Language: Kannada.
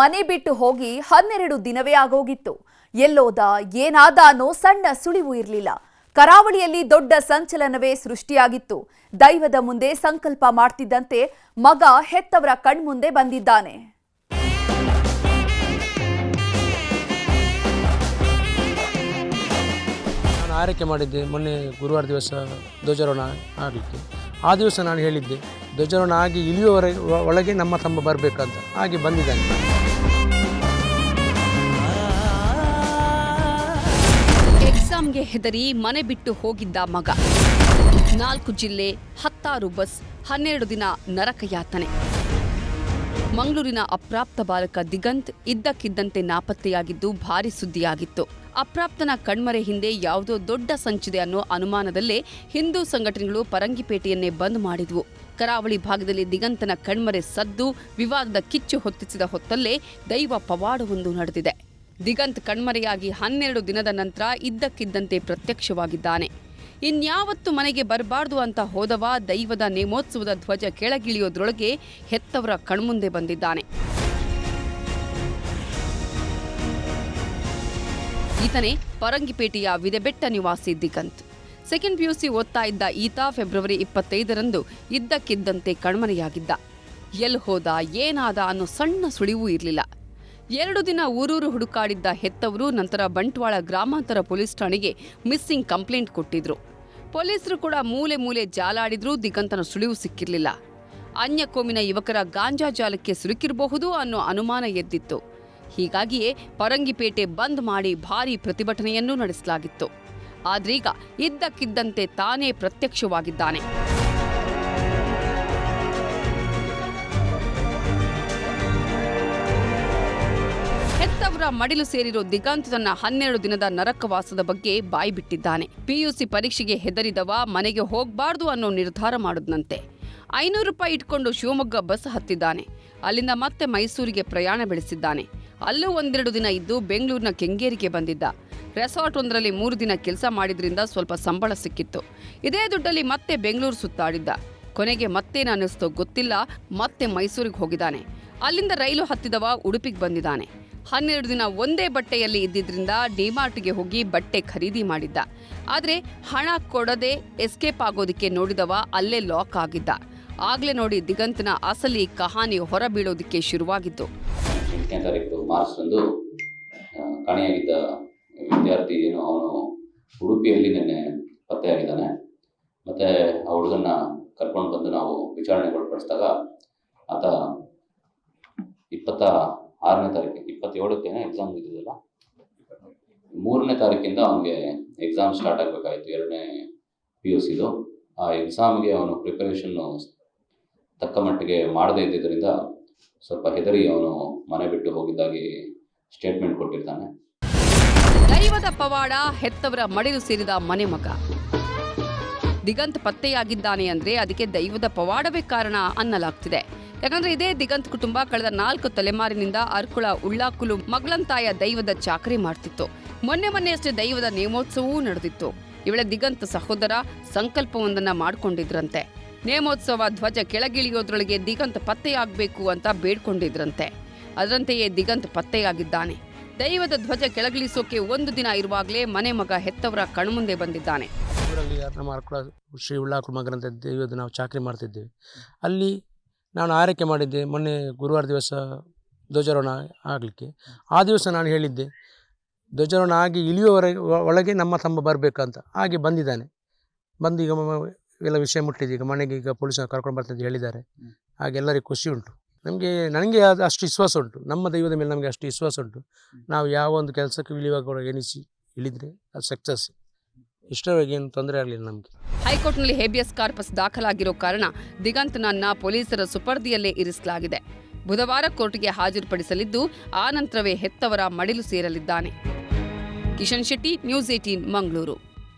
ಮನೆ ಬಿಟ್ಟು ಹೋಗಿ ಹನ್ನೆರಡು ದಿನವೇ ಆಗೋಗಿತ್ತು. ಎಲ್ಲೋದ ಏನಾದ ಅನ್ನೋ ಸಣ್ಣ ಸುಳಿವು ಇರಲಿಲ್ಲ. ಕರಾವಳಿಯಲ್ಲಿ ದೊಡ್ಡ ಸಂಚಲನವೇ ಸೃಷ್ಟಿಯಾಗಿತ್ತು. ದೈವದ ಮುಂದೆ ಸಂಕಲ್ಪ ಮಾಡ್ತಿದ್ದಂತೆ ಮಗ ಹೆತ್ತವರ ಕಣ್ಮುಂದೆ ಬಂದಿದ್ದಾನೆ. ಆರೈಕೆ ಮಾಡಿದ್ದೆ, ಮೊನ್ನೆ ಗುರುವಾರ ದಿವಸ ಧ್ವಜಾರೋಹಣ ಆಗಲಿಕ್ಕೆ. ಆ ದಿವಸ ನಾನು ಹೇಳಿದ್ದೆ ಧ್ವಜಾರೋಹಣ ಆಗಿ ಇಳಿಯುವವರೆಗೆ ಒಳಗೆ ನಮ್ಮ ತಮ್ಮ ಬರಬೇಕಂತ ಹಾಗೆ ಬಂದಿದ್ದಾನೆ. ಎಕ್ಸಾಮ್ಗೆ ಹೆದರಿ ಮನೆ ಬಿಟ್ಟು ಹೋಗಿದ್ದ ಮಗ. ನಾಲ್ಕು ಜಿಲ್ಲೆ, ಹತ್ತಾರು ಬಸ್, ಹನ್ನೆರಡು ದಿನ ನರಕಯಾತನೆ. ಮಂಗಳೂರಿನ ಅಪ್ರಾಪ್ತ ಬಾಲಕ ದಿಗಂತ್ ಇದ್ದಕ್ಕಿದ್ದಂತೆ ನಾಪತ್ತೆಯಾಗಿದ್ದು ಭಾರಿ ಸುದ್ದಿಯಾಗಿತ್ತು. ಅಪ್ರಾಪ್ತನ ಕಣ್ಮರೆ ಹಿಂದೆ ಯಾವುದೋ ದೊಡ್ಡ ಸಂಚಿದೆ ಅನ್ನೋ ಅನುಮಾನದಲ್ಲೇ ಹಿಂದೂ ಸಂಘಟನೆಗಳು ಪರಂಗಿಪೇಟೆಯನ್ನೇ ಬಂದ್ ಮಾಡಿದ್ವು. ಕರಾವಳಿ ಭಾಗದಲ್ಲಿ ದಿಗಂತನ ಕಣ್ಮರೆ ಸದ್ದು, ವಿವಾದದ ಕಿಚ್ಚು ಹೊತ್ತಿಸಿದ ಹೊತ್ತಲ್ಲೇ ದೈವ ಪವಾಡವೊಂದು ನಡೆದಿದೆ. ದಿಗಂತ್ ಕಣ್ಮರೆಯಾಗಿ ಹನ್ನೆರಡು ದಿನದ ನಂತರ ಇದ್ದಕ್ಕಿದ್ದಂತೆ ಪ್ರತ್ಯಕ್ಷವಾಗಿದ್ದಾನೆ. ಇನ್ಯಾವತ್ತು ಮನೆಗೆ ಬರಬಾರ್ದು ಅಂತ ಹೋದವ ದೈವದ ನೇಮೋತ್ಸವದ ಧ್ವಜ ಕೆಳಗಿಳಿಯೋದ್ರೊಳಗೆ ಹೆತ್ತವರ ಕಣ್ಮುಂದೆ ಬಂದಿದ್ದಾನೆ. ಈತನೇ ಪರಂಗಿಪೇಟೆಯ ವಿದೆಬೆಟ್ಟ ನಿವಾಸಿ ದಿಗಂತ್. ಸೆಕೆಂಡ್ ಪಿಯುಸಿ ಓದ್ತಾ ಇದ್ದ ಈತ ಫೆಬ್ರವರಿ ಇಪ್ಪತ್ತೈದರಂದು ಇದ್ದಕ್ಕಿದ್ದಂತೆ ಕಣ್ಮರೆಯಾಗಿದ್ದ. ಎಲ್ಲಿ ಹೋದ ಏನಾದ ಅನ್ನೋ ಸಣ್ಣ ಸುಳಿವೂ ಇರಲಿಲ್ಲ. ಎರಡು ದಿನ ಊರೂರು ಹುಡುಕಾಡಿದ್ದ ಹೆತ್ತವರು ನಂತರ ಬಂಟ್ವಾಳ ಗ್ರಾಮಾಂತರ ಪೊಲೀಸ್ ಠಾಣೆಗೆ ಮಿಸ್ಸಿಂಗ್ ಕಂಪ್ಲೇಂಟ್ ಕೊಟ್ಟಿದ್ರು. ಪೊಲೀಸರು ಕೂಡ ಮೂಲೆ ಮೂಲೆ ಜಾಲಾಡಿದ್ರೂ ದಿಗಂತನ ಸುಳಿವು ಸಿಕ್ಕಿರಲಿಲ್ಲ. ಅನ್ಯ ಕೋಮಿನ ಯುವಕರ ಗಾಂಜಾ ಜಾಲಕ್ಕೆ ಸಿಲುಕಿರಬಹುದು ಅನ್ನೋ ಅನುಮಾನ ಎದ್ದಿತ್ತು. ಹೀಗಾಗಿಯೇ ಪರಂಗಿಪೇಟೆ ಬಂದ್ ಮಾಡಿ ಭಾರೀ ಪ್ರತಿಭಟನೆಯನ್ನೂ ನಡೆಸಲಾಗಿತ್ತು. ಆದ್ರೀಗ ಇದ್ದಕ್ಕಿದ್ದಂತೆ ತಾನೇ ಪ್ರತ್ಯಕ್ಷವಾಗಿದ್ದಾನೆ. ಹೆತ್ತವರ ಮಡಿಲು ಸೇರಿರೋ ದಿಗಂತ್ ತನ್ನ ಹನ್ನೆರಡು ದಿನದ ನರಕವಾಸದ ಬಗ್ಗೆ ಬಾಯಿ ಬಿಟ್ಟಿದ್ದಾನೆ. ಪಿಯುಸಿ ಪರೀಕ್ಷೆಗೆ ಹೆದರಿದವ ಮನೆಗೆ ಹೋಗಬಾರ್ದು ಅನ್ನೋ ನಿರ್ಧಾರ ಮಾಡುದ್ನಂತೆ. ಐನೂರು ರೂಪಾಯಿ ಇಟ್ಕೊಂಡು ಶಿವಮೊಗ್ಗ ಬಸ್ ಹತ್ತಿದ್ದಾನೆ. ಅಲ್ಲಿಂದ ಮತ್ತೆ ಮೈಸೂರಿಗೆ ಪ್ರಯಾಣ ಬೆಳೆಸಿದ್ದಾನೆ. ಅಲ್ಲೂ ಒಂದೆರಡು ದಿನ ಇದ್ದು ಬೆಂಗಳೂರಿನ ಕೆಂಗೇರಿಗೆ ಬಂದಿದ್ದ. ರೆಸಾರ್ಟ್ ಒಂದರಲ್ಲಿ ಮೂರು ದಿನ ಕೆಲಸ ಮಾಡಿದ್ರಿಂದ ಸ್ವಲ್ಪ ಸಂಬಳ ಸಿಕ್ಕಿತ್ತು. ಇದೇ ದುಡ್ಡಲ್ಲಿ ಮತ್ತೆ ಬೆಂಗಳೂರು ಸುತ್ತಾಡಿದ್ದ. ಕೊನೆಗೆ ಮತ್ತೇನು ಅನ್ನಿಸ್ತೋ ಗೊತ್ತಿಲ್ಲ, ಮತ್ತೆ ಮೈಸೂರಿಗೆ ಹೋಗಿದ್ದಾನೆ. ಅಲ್ಲಿಂದ ರೈಲು ಹತ್ತಿದವ ಉಡುಪಿಗೆ ಬಂದಿದ್ದಾನೆ. ಹನ್ನೆರಡು ದಿನ ಒಂದೇ ಬಟ್ಟೆಯಲ್ಲಿ ಇದ್ದಿದ್ದರಿಂದ ಡಿಮಾರ್ಟ್ಗೆ ಹೋಗಿ ಬಟ್ಟೆ ಖರೀದಿ ಮಾಡಿದ್ದ. ಆದರೆ ಹಣ ಕೊಡದೆ ಎಸ್ಕೇಪ್ ಆಗೋದಕ್ಕೆ ನೋಡಿದವ ಅಲ್ಲೇ ಲಾಕ್ ಆಗಿದ್ದ. ಆಗ್ಲೇ ನೋಡಿ ದಿಗಂತನ ಅಸಲಿ ಕಹಾನಿ ಹೊರಬೀಳೋದಕ್ಕೆ ಶುರುವಾಗಿತ್ತು. ಕಾಣೆಯಾಗಿದ್ದ ವಿದ್ಯಾರ್ಥಿ ಏನು, ಅವನು ಉಡುಪಿಯಲ್ಲಿ ನಿನ್ನೆ ಪತ್ತೆಯಾಗಿದ್ದಾನೆ. ಮತ್ತು ಆ ಹುಡುಗನ್ನ ಕರ್ಕೊಂಡು ಬಂದು ನಾವು ವಿಚಾರಣೆಗೊಳಪಡಿಸಿದಾಗ ಆತ ಇಪ್ಪತ್ತ ಆರನೇ ತಾರೀಕು ಇಪ್ಪತ್ತೇಳಕ್ಕೆ ಎಕ್ಸಾಮ್ ಇದ್ದಿದ್ದಲ್ಲ? ಮೂರನೇ ತಾರೀಕಿಂದ ಅವನಿಗೆ ಎಕ್ಸಾಮ್ ಸ್ಟಾರ್ಟ್ ಆಗಬೇಕಾಯಿತು, ಎರಡನೇ ಪಿ ಯು ಸಿದು ಆ ಎಕ್ಸಾಮ್ಗೆ ಅವನು ಪ್ರಿಪರೇಷನ್ನು ತಕ್ಕ ಮಟ್ಟಿಗೆ ಮಾಡದೇ ಇದ್ದಿದ್ದರಿಂದ ಸ್ವಲ್ಪ ಹೆದರಿ ಅವನು ಮನೆ ಬಿಟ್ಟು ಹೋಗಿದ್ದಾಗಿ ಸ್ಟೇಟ್ಮೆಂಟ್ ಕೊಟ್ಟಿರ್ತಾನೆ. ದೈವದ ಪವಾಡ ಹೆತ್ತವರ ಮಡಿಲು ಸೇರಿದ ಮನೆ ಮಗ ದಿಗಂತ್ ಪತ್ತೆಯಾಗಿದ್ದಾನೆ ಅಂದ್ರೆ ಅದಕ್ಕೆ ದೈವದ ಪವಾಡವೇ ಕಾರಣ ಅನ್ನಲಾಗ್ತಿದೆ. ಯಾಕಂದ್ರೆ ಇದೇ ದಿಗಂತ್ ಕುಟುಂಬ ಕಳೆದ ನಾಲ್ಕು ತಲೆಮಾರಿನಿಂದ ಅರ್ಕುಳ, ಉಳ್ಳಾಕುಲು ಮಗಳಂತಾಯ ದೈವದ ಚಾಕರಿ ಮಾಡ್ತಿತ್ತು. ಮೊನ್ನೆ ಮೊನ್ನೆಯಷ್ಟೇ ದೈವದ ನೇಮೋತ್ಸವವೂ ನಡೆದಿತ್ತು. ಇವಳ ದಿಗಂತ್ ಸಹೋದರ ಸಂಕಲ್ಪವೊಂದನ್ನ ಮಾಡ್ಕೊಂಡಿದ್ರಂತೆ. ನೇಮೋತ್ಸವ ಧ್ವಜ ಕೆಳಗಿಳಿಯೋದ್ರೊಳಗೆ ದಿಗಂತ್ ಪತ್ತೆಯಾಗಬೇಕು ಅಂತ ಬೇಡ್ಕೊಂಡಿದ್ರಂತೆ. ಅದರಂತೆಯೇ ದಿಗಂತ್ ಪತ್ತೆಯಾಗಿದ್ದಾನೆ. ದೈವದ ಧ್ವಜ ಕೆಳಗಿಳಿಸೋಕೆ ಒಂದು ದಿನ ಇರುವಾಗಲೇ ಮನೆ ಮಗ ಹೆತ್ತವರ ಕಣ್ಮುಂದೆ ಬಂದಿದ್ದಾನೆ. ಊರಲ್ಲಿ ನಮ್ಮ ಅರ್ಕುಳ ಶ್ರೀ ಉಳ್ಳಾಕುಳ ಮಗನಂತ ದೇವದ ನಾವು ಚಾಕರಿ ಮಾಡ್ತಿದ್ದೇವೆ. ಅಲ್ಲಿ ನಾನು ಆರೈಕೆ ಮಾಡಿದ್ದೆ ಮೊನ್ನೆ ಗುರುವಾರ ದಿವಸ ಧ್ವಜಾರೋಹಣ ಆಗಲಿಕ್ಕೆ. ಆ ದಿವಸ ನಾನು ಹೇಳಿದ್ದೆ ಧ್ವಜಾರೋಹಣ ಆಗಿ ಇಳಿಯುವವರೆಗೆ ಒಳಗೆ ನಮ್ಮ ತಮ್ಮ ಬರಬೇಕಂತ. ಹಾಗೆ ಬಂದಿದ್ದಾನೆ. ಬಂದು ಈಗ ಎಲ್ಲ ವಿಷಯ ಮುಟ್ಟಿದೆ. ಈಗ ಮನೆಗೆ ಈಗ ಪೊಲೀಸರು ಕರ್ಕೊಂಡು ಅಂತ ಹೇಳಿದ್ದಾರೆ. ಹಾಗೆ ಎಲ್ಲರಿಗೂ ಖುಷಿ ಉಂಟು. ನಮಗೆ ನನಗೆ ಅದು ಅಷ್ಟು ವಿಶ್ವಾಸ ಉಂಟು. ನಮ್ಮ ದೈವದ ಮೇಲೆ ನಮಗೆ ಅಷ್ಟು ವಿಶ್ವಾಸ ಉಂಟು. ನಾವು ಯಾವ ಒಂದು ಕೆಲಸಕ್ಕೆ ಇಳಿಯುವಾಗ ಎಣಿಸಿ ಇಳಿದರೆ ಅದು ಸಕ್ಸಸ್ ಇಷ್ಟರವರೆಗೆ ಏನು ತೊಂದರೆ ಆಗಲಿಲ್ಲ ನಮಗೆ. ಹೈಕೋರ್ಟ್ನಲ್ಲಿ ಹೇಬಿಯಸ್ ಕಾರ್ಪಸ್ ದಾಖಲಾಗಿರೋ ಕಾರಣ ದಿಗಂತನನ್ನ ಪೊಲೀಸರ ಸುಪರ್ದಿಯಲ್ಲೇ ಇರಿಸಲಾಗಿದೆ. ಬುಧವಾರ ಕೋರ್ಟ್ಗೆ ಹಾಜರುಪಡಿಸಲಿದ್ದು, ಆ ಹೆತ್ತವರ ಮಡಿಲು ಸೇರಲಿದ್ದಾನೆ. Kishan Shetty, news eighteen Mangaluru.